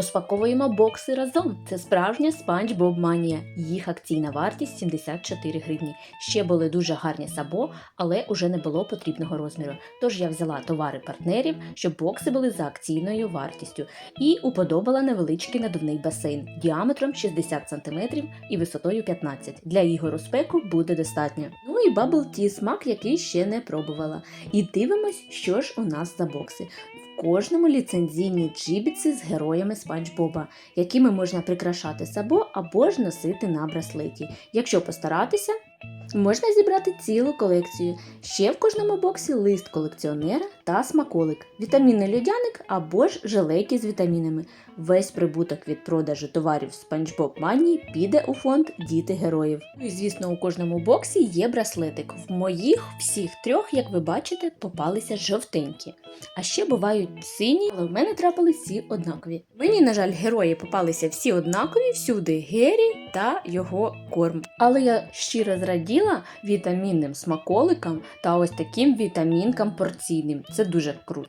Розпаковуємо бокси разом. Це справжня спанч Боб Манія. Їх акційна вартість 74 гривні. Ще були дуже гарні сабо, але уже не було потрібного розміру. Тож я взяла товари партнерів, щоб бокси були за акційною вартістю, і уподобала невеличкий надувний басейн діаметром 60 см і висотою 15 Для ігору спеку буде достатньо. Ну і Bubble Tea, смак, який ще не пробувала. І дивимось, що ж у нас за бокси. Кожному ліцензійні джібіці з героями Спанч Боба, якими можна прикрашати сабо або ж носити на браслеті. Якщо постаратися, можна зібрати цілу колекцію. Ще в кожному боксі лист колекціонера та смаколик, вітамінний льодяник або ж желейки з вітамінами. Весь прибуток від продажу товарів SpongeBob Money піде у фонд Діти героїв. Ну і звісно, у кожному боксі є браслетик. В моїх всіх трьох, як ви бачите, попалися жовтенькі. А ще бувають сині, але в мене трапились всі однакові. Мені, на жаль, герої попалися всі однакові, всюди Гері та його корм. Але я щиро зраділа вітамінним смаколикам та ось таким вітамінкам порційним. Це дуже круто.